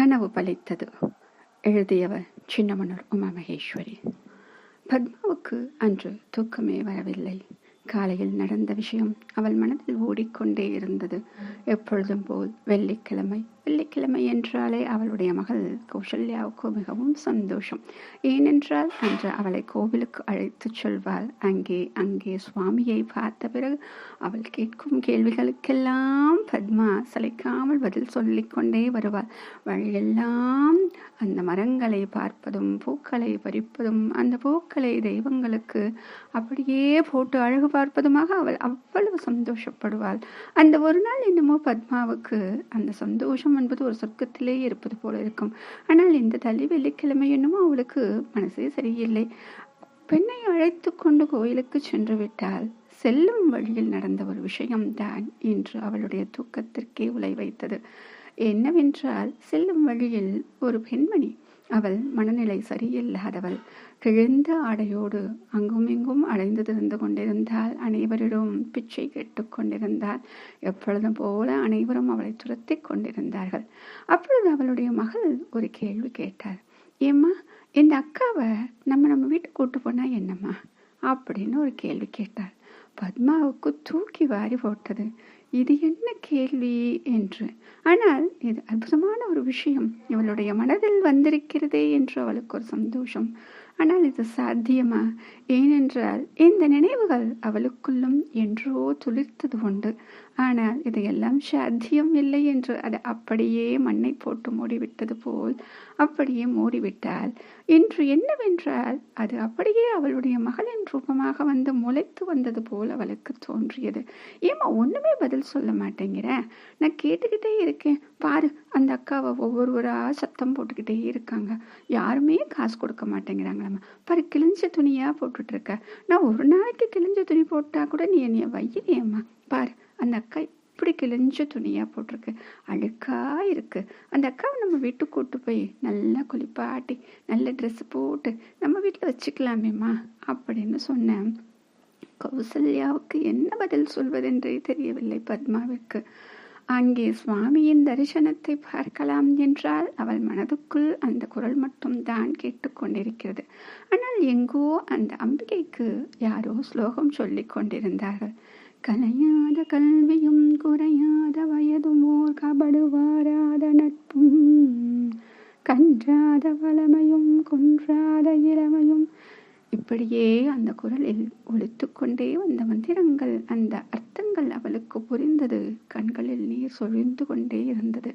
கனவு பலித்தது. எழுதியவர் சின்னமனூர் உமா மகேஸ்வரி பத்மாவுக்கு அன்று தூக்கமே வரவில்லை. காலையில் நடந்த விஷயம் அவள் மனதில் ஓடிக்கொண்டே இருந்தது. எப்பொழுதும் போல் வெள்ளிக்கிழமை வெள்ளிக்கிழமை என்றாலே அவளுடைய மகள் கௌசல்யாவுக்கு மிகவும் சந்தோஷம். ஏனென்றால் அன்று அவளை கோவிலுக்கு அழைத்துச் செல்வாள். அங்கே அங்கே சுவாமியை பார்த்த பிறகு அவள் கேட்கும் கேள்விகளுக்கெல்லாம் பத்மா சளைக்காமல் பதில் சொல்லிக்கொண்டே வருவாள். வழியெல்லாம் அந்த மரங்களை பார்ப்பதும் பூக்களை பறிப்பதும் அந்த பூக்களை தெய்வங்களுக்கு அப்படியே போட்டு அழகு பார்ப்பதுமாக அவள் அவ்வளவு சந்தோஷப்படுவாள். அந்த ஒரு நாள் என்னமோ பத்மாவுக்கு அந்த சந்தோஷம் என்பது ஒரு சொர்க்கத்திலே இருப்பது போல இருக்கும். ஆனால் இந்த தள்ளி வெள்ளிக்கிழமை என்னமோ அவளுக்கு மனசே சரியில்லை. பெண்ணை அழைத்து கொண்டு கோயிலுக்கு சென்று விட்டால் செல்லும் வழியில் நடந்த ஒரு விஷயம்தான் இன்று அவளுடைய தூக்கத்திற்கே உலை வைத்தது. என்னவென்றால் செல்லும் வழியில் ஒரு பெண்மணி அவள் மனநிலை சரியில்லாதவள். கிழிந்த ஆடையோடு அங்கும் இங்கும் அலைந்து திறந்து கொண்டிருந்தால் அனைவரிடம் பிச்சை கேட்டுக் கொண்டிருந்தாள். எப்பொழுதும் போல அனைவரும் அவளை துரத்தி கொண்டிருந்தார்கள். அப்பொழுது அவளுடைய மகள் ஒரு கேள்வி கேட்டாள். ஏம்மா இந்த அக்காவை நம்ம நம்ம வீட்டுக்கு கூட்டு போனா என்னம்மா? அப்படின்னு ஒரு கேள்வி கேட்டாள். பத்மாவுக்கு தூக்கி வாரி போட்டது. இது என்ன கேள்வி என்று. ஆனால் இது அற்புதமான ஒரு விஷயம். இவளுடைய மனதில் வந்திருக்கிறதே என்று அவளுக்கு ஒரு சந்தோஷம். ஆனால் இது சாத்தியமா? ஏனென்றால் இந்த நினைவுகள் அவளுக்குள்ளும் என்றோ துளிர்த்தது உண்டு. ஆனால் இதையெல்லாம் சாத்தியம் இல்லை என்று அது அப்படியே மண்ணை போட்டு மூடிவிட்டது போல் அப்படியே மூடிவிட்டாள். இன்று என்னவென்றால் அது அப்படியே அவளுடைய மகளின் ரூபமாக வந்து முளைத்து வந்தது போல் அவளுக்கு தோன்றியது. ஏமா ஒன்றுமே பதில் சொல்ல மாட்டேங்கிற? நான் கேட்டுக்கிட்டே இருக்கேன். பாரு அந்த அக்காவை ஒவ்வொருவராக சத்தம் போட்டுக்கிட்டே இருக்காங்க. யாருமே காசு கொடுக்க மாட்டேங்கிறாங்களாம்மா பாரு கிழிஞ்ச துணியாக போட்டுட்ருக்க நான் ஒரு நாளைக்கு கிழிஞ்ச துணி போட்டால் கூட நீ என்னைய வையிறியம்மா பாரு கிழிஞ்ச துணியா போட்டிருக்கு. அழுக்கா இருக்கு. அந்த அக்காவை நம்ம வீட்டுக்கு கூட்டு போய் நல்லா குளிப்பாட்டி நல்ல ட்ரெஸ் போட்டு நம்ம வீட்டில் வச்சுக்கலாமேம்மா அப்படின்னு சொன்னேன். கௌசல்யாவுக்கு என்ன பதில் சொல்வதென்றே தெரியவில்லை பத்மாவிற்கு. அங்கே சுவாமியின் தரிசனத்தை பார்க்கலாம் என்றால் அவள் மனதுக்குள் அந்த குரல் மட்டும் தான் கேட்டுக்கொண்டிருக்கிறது. ஆனால் எங்கோ அந்த அம்பிகைக்கு யாரோ ஸ்லோகம் சொல்லிக் கொண்டிருந்தார்கள் கலையாத கல்வியும் குறையாத வயதும் ஓர் கபடுவாராத நட்பும். கன்றாத வளமையும் குன்றாத இளமையும். இப்படியே அந்த குரலில் ஒழித்து கொண்டே வந்த மந்திரங்கள் அந்த அர்த்தங்கள் அவளுக்கு புரிந்தது. கண்களில் நீர் சொழிந்து கொண்டே இருந்தது.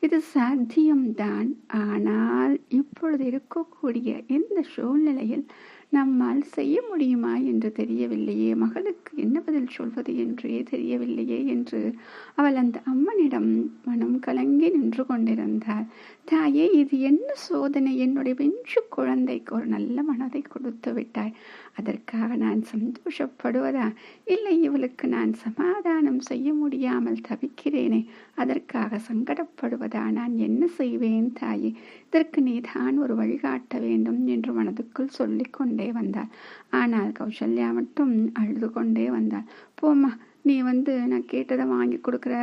இது சாத்தியம்தான். ஆனால் இப்பொழுது இருக்கக்கூடிய இந்த சூழ்நிலையில் நம்மால் செய்ய முடியுமா என்று தெரியவில்லையே. மகளுக்கு என்ன பதில் சொல்வது என்றே தெரியவில்லையே என்று அவள் அந்த அம்மனிடம் மனம் கலங்கி நின்று கொண்டிருந்தாள். தாயே இது என்ன சோதனை? என்னுடைய வெஞ்சு குழந்தைக்கு ஒரு நல்ல மனதை கொடுத்து விட்டாய். அதற்காக நான் சந்தோஷப்படுவதா? இல்லை இவளுக்கு நான் சமாதானம் செய்ய முடியாமல் தவிக்கிறேனே. அதற்காக சங்கடப்படுவதா? நான் என்ன செய்வேன் தாயே? இதற்கு நீதான் ஒரு வழிகாட்ட வேண்டும் என்று மனதுக்குள் சொல்லிக்கொண்டு கொண்டே வந்தாள். ஆனால் கௌசல்யா மட்டும் அழுது கொண்டே வந்தாள். போம்மா நீ வந்து நான் கேட்டதை வாங்கி கொடுக்குற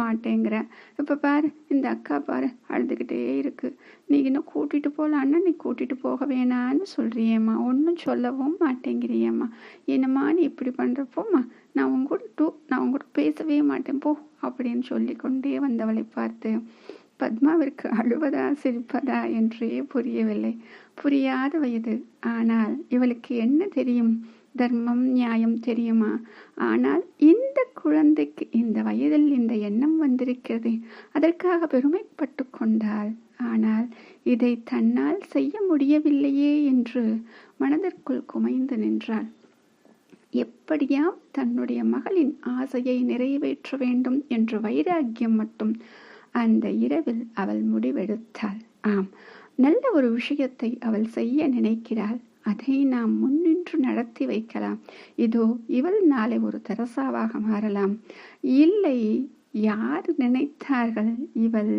மாட்டேங்கிற. இப்போ பாரு இந்த அக்கா பாரு அழுதுகிட்டே இருக்கு. நீ இன்னும் கூட்டிட்டு போகலான்னா நீ கூட்டிட்டு போக வேணான்னு சொல்றியேம்மா. ஒன்றும் சொல்லவும் மாட்டேங்கிறியம்மா. என்னம்மா நீ இப்படி பண்ணுறப்போம்மா நான் உங்ககூட டூ நான் உங்ககூட பேசவே மாட்டேன். போ அப்படின்னு சொல்லி கொண்டே வந்தவளை பார்த்து. பத்மாவிற்கு அழுவதா சிரிப்பதா என்றே புரியவில்லை. புரியாத வயது. ஆனால் இவளுக்கு என்ன தெரியும்? தர்மம் நியாயம் தெரியுமா? ஆனால் இந்த குழந்தைக்கு இந்த வயதில் இந்த எண்ணம் வந்திருக்கிறது. அதற்காக பெருமைப்பட்டு கொண்டாள். ஆனால் இதை தன்னால் செய்ய முடியவில்லையே என்று மனதிற்குள் குமைந்து நின்றாள். எப்படியாம் தன்னுடைய மகளின் ஆசையை நிறைவேற்ற வேண்டும் என்று வைராக்கியம் மட்டும் அந்த இரவில் அவள் முடிவெடுத்தாள். ஆம் நல்ல ஒரு விஷயத்தை அவள் செய்ய நினைக்கிறாள். அதை நாம் முன்னின்று நடத்தி வைக்கலாம். இதோ இவள் நாளை ஒரு தெரசாவாக மாறலாம். இல்லை யார் நினைத்தார்கள் இவள்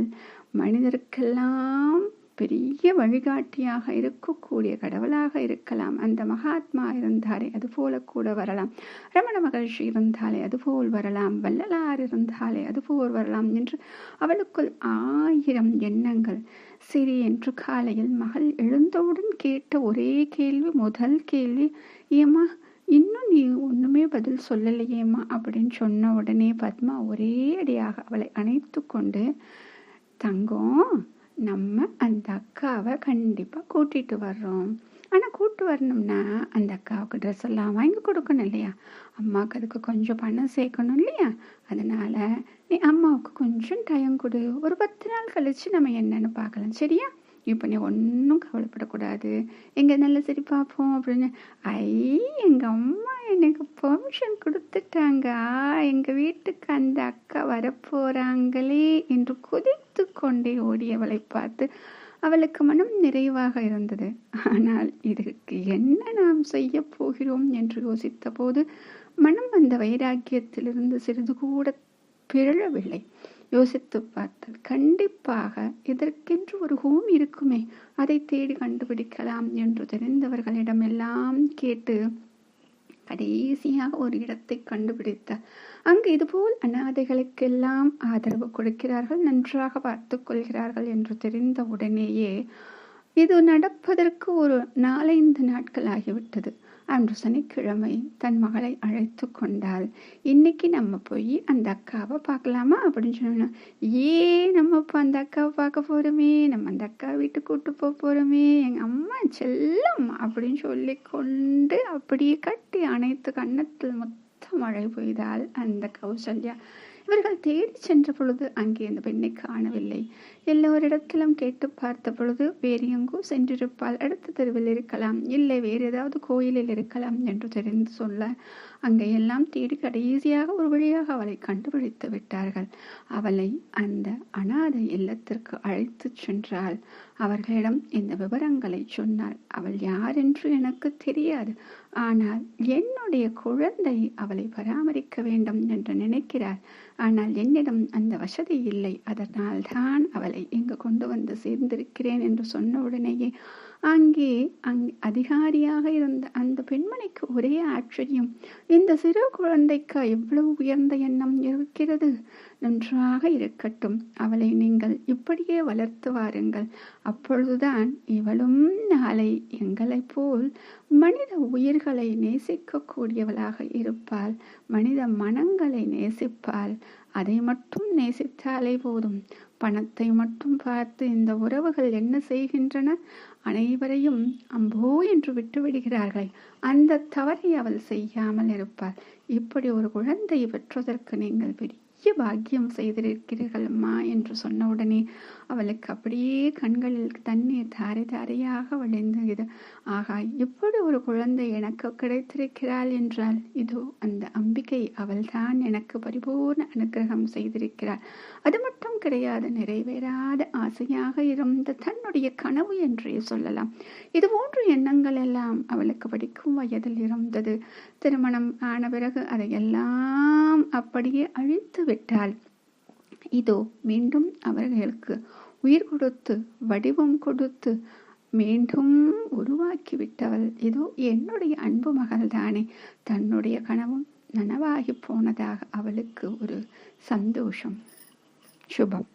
மனிதருக்கெல்லாம் பெரிய வழிகாட்டியாக இருக்கக்கூடிய கடவுளாக இருக்கலாம். அந்த மகாத்மா இருந்தாலே அது போல கூட வரலாம். ரமண மகர்ஷி இருந்தாலே அதுபோல் வரலாம். வள்ளலார் இருந்தாலே அதுபோல் வரலாம் என்று அவளுக்குள் ஆயிரம் எண்ணங்கள். சரி என்று காலையில் மகள் எழுந்தவுடன் கேட்ட ஒரே கேள்வி முதல் கேள்வி ஏமா இன்னும் நீ ஒன்றுமே பதில் சொல்லலையேம்மா? அப்படின்னு சொன்ன உடனே பத்மா ஒரே அடியாக அவளை அணைத்து கொண்டு தங்கம் நம்ம அந்த அக்காவை கண்டிப்பாக கூட்டிகிட்டு வர்றோம். ஆனால் கூட்டு வரணும்னா அந்த அக்காவுக்கு ட்ரெஸ் எல்லாம் வாங்கி கொடுக்கணும் இல்லையா? அம்மாவுக்கு அதுக்கு கொஞ்சம் பணம் சேர்க்கணும் இல்லையா? அதனால் நீ அம்மாவுக்கு கொஞ்சம் டைம் கொடு. ஒரு பத்து நாள் கழித்து நம்ம என்னென்னு பார்க்கலாம். சரியா? இப்போ நீ ஒன்றும் கவலைப்படக்கூடாது. எங்கே நல்ல சரி பார்ப்போம் அப்படின்னு. ஐ எங்கள் அம்மா எனக்கு பெர்மிஷன் கொடுத்துட்டாங்க. எங்கள் வீட்டுக்கு அந்த அக்கா வரப்போகிறாங்களே என்று குதித்து கொண்டே ஓடியவளை பார்த்து அவளுக்கு மனம் நிறைவாக இருந்தது. ஆனால் இதற்கு என்ன நாம் செய்ய போகிறோம்? என்று யோசித்த போது மனம் அந்த வைராக்கியத்திலிருந்து சிறிது கூட பிறழவில்லை. யோசித்து பார்த்தால் கண்டிப்பாக இதற்கென்று ஒரு ஹோம் இருக்குமே. அதை தேடி கண்டுபிடிக்கலாம் என்று தெரிந்தவர்களிடம் எல்லாம் கேட்டு கடைசியாக ஒரு இடத்தை கண்டுபிடித்தார். அங்கு இதுபோல் அனாதைகளுக்கெல்லாம் ஆதரவு கொடுக்கிறார்கள் நன்றாக பார்த்து கொள்கிறார்கள் என்று தெரிந்த உடனேயே இது நடப்பதற்கு ஒரு நாலைந்து நாட்கள் ஆகிவிட்டது. அன்று சனிக்கிழமை தன் மகளை அழைத்து கொண்டாள். இன்னைக்கு நம்ம போய் அந்த அக்காவை பார்க்கலாமா? அப்படின்னு சொன்னோம் ஏ நம்ம இப்போ அந்த அக்காவை பார்க்க போகிறோமே நம்ம அந்த அக்கா வீட்டுக்கு கூட்டு போக போகிறோமே எங்கள் அம்மா செல்லம் அப்படின்னு சொல்லி கொண்டு அப்படியே கட்டி அனைத்து கன்னத்தில் மொத்த மழை பெய்தால் அந்த கௌசல்யா. இவர்கள் தேடி சென்ற பொழுது அங்கே அந்த பெண்ணை காணவில்லை. எல்லோரிடத்திலும் கேட்டு பார்த்த பொழுது வேறு எங்கோ சென்றிருப்பால் அடுத்த தெருவில் இருக்கலாம். இல்லை வேறு ஏதாவது கோயிலில் இருக்கலாம் என்று தெரிந்து சொல்ல அங்கே எல்லாம் தேடி கடைசியாக ஒரு வழியாக அவளை கண்டுபிடித்து விட்டார்கள். அவளை அந்த அனாதை இல்லத்திற்கு அழைத்து சென்றால் அவர்களிடம் இந்த விவரங்களை சொன்னாள். அவள் யார் என்று எனக்கு தெரியாது. ஆனால் என்னுடைய குழந்தை அவளை பராமரிக்க வேண்டும் என்று நினைக்கிறார் ஆனால் என்னிடம் அந்த வசதி இல்லை. அதனால் தான் அவளை இங்கு கொண்டு வந்து சேர்ந்திருக்கிறேன் என்று சொன்ன உடனேயே அங்கே அங் அதிகாரியாக இருந்த அந்த பெண்மணிக்கு ஒரே ஆச்சரியம். இந்த சிறு குழந்தைக்கு எவ்வளவு உயர்ந்த எண்ணம் இருக்கிறது? நன்றாக இருக்கட்டும். அவளை நீங்கள் இப்படியே வளர்த்து வாருங்கள். அப்பொழுதுதான் இவளும் நாளை எங்களைப் போல் மனித உயிர்களை நேசிக்கக்கூடியவளாக இருப்பாள். மனித மனங்களை நேசிப்பாள். அதை மட்டும் நேசித்தாலே போதும். பணத்தை மட்டும் பார்த்து இந்த உறவுகள் என்ன செய்கின்றன? அனைவரையும் அம்போ என்று விட்டு விடுகிறார்கள். அந்த தவறை அவள் செய்யாமல் இருப்பாள். இப்படி ஒரு குழந்தை பெற்றதற்கு நீங்கள் பெரிய பெரிய பாக்கியம் செய்திருக்கிறீர்கள் அம்மா என்று சொன்ன உடனே அவளுக்கு அப்படியே கண்களில் தண்ணீர் தாரை தாரையாக வழிந்தது. ஆகா இப்படி ஒரு குழந்தை எனக்கு கிடைத்திருக்கிறாள் என்றால் இதோ அந்த அம்பிகை அவள்தான் எனக்கு பரிபூர்ண அனுகிரகம் செய்திருக்கிறாள். அது மட்டும் கிடையாது நிறைவேறாத ஆசையாக இருந்த தன்னுடைய கனவு என்றே சொல்லலாம். இது போன்ற எண்ணங்கள் எல்லாம் அவளுக்கு படிக்கும் வயதில் இருந்தது. திருமணம் ஆன பிறகு அதையெல்லாம் அப்படியே அழித்து விட்டாள். இதோ மீண்டும் அவர்களுக்கு உயிர் கொடுத்து வடிவம் கொடுத்து மீண்டும் உருவாக்கி விட்டவள் இதோ என்னுடைய அன்பு மகள் தானே தன்னுடைய கனவும் நனவாகி போனதாக அவளுக்கு ஒரு சந்தோஷம். சுபம்.